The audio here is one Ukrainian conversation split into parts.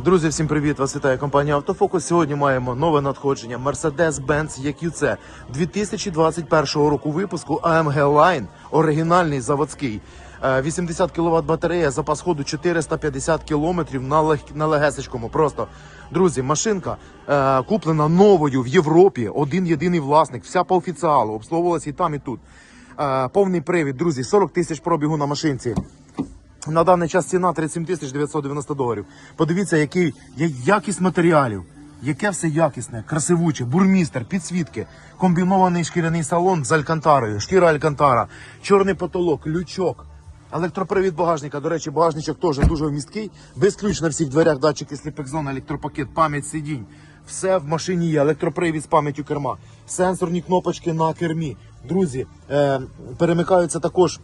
Друзі, всім привіт! Вас вітає компанія Автофокус. Сьогодні маємо нове надходження Mercedes-Benz EQC 2021 року випуску AMG Line, оригінальний заводський. Е, 80 кВт батарея, запас ходу 450 км на, лег... на легесечкому. Просто друзі, машинка е, куплена новою в Європі. Один єдиний власник, вся по офіціалу, обслуговувалась і там, і тут. Е, повний привід, друзі, 40 тисяч пробігу на машинці. На даний час ціна 37 тисяч 990 доларів. Подивіться, який я- якість матеріалів, яке все якісне, красивуче, бурмістер, підсвітки, комбінований шкіряний салон з алькантарою, шкіра алькантара, чорний потолок, лючок. Електропривід багажника, до речі, багажничок теж дуже вмісткий. Без ключ на всіх дверях, датчики сліпекзон, електропакет, пам'ять сидінь. Все в машині є, електропривід з пам'яттю керма, сенсорні кнопочки на кермі. Друзі, е, перемикаються також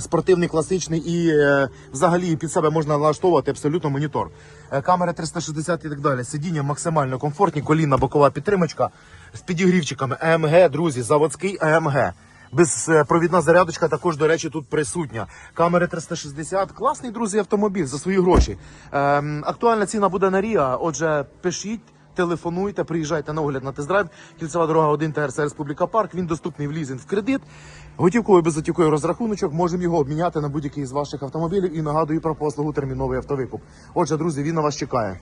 спортивний, класичний і е, взагалі під себе можна налаштовувати абсолютно монітор. Е, камери 360 і так далі. Сидіння максимально комфортні, колінна бокова підтримочка з підігрівчиками АМГ, друзі, заводський АМГ. Безпровідна зарядочка також, до речі, тут присутня. Камери 360. Класний, друзі, автомобіль за свої гроші. Ем, актуальна ціна буде на Ріа. Отже, пишіть. Телефонуйте, приїжджайте на огляд на тест-драйв. Кільцева дорога 1 ТРС Республіка Парк. Він доступний в лізинг в кредит. Готівковий безготівковий розрахуночок. Можемо його обміняти на будь-який з ваших автомобілів і нагадую про послугу терміновий автовикуп. Отже, друзі, він на вас чекає.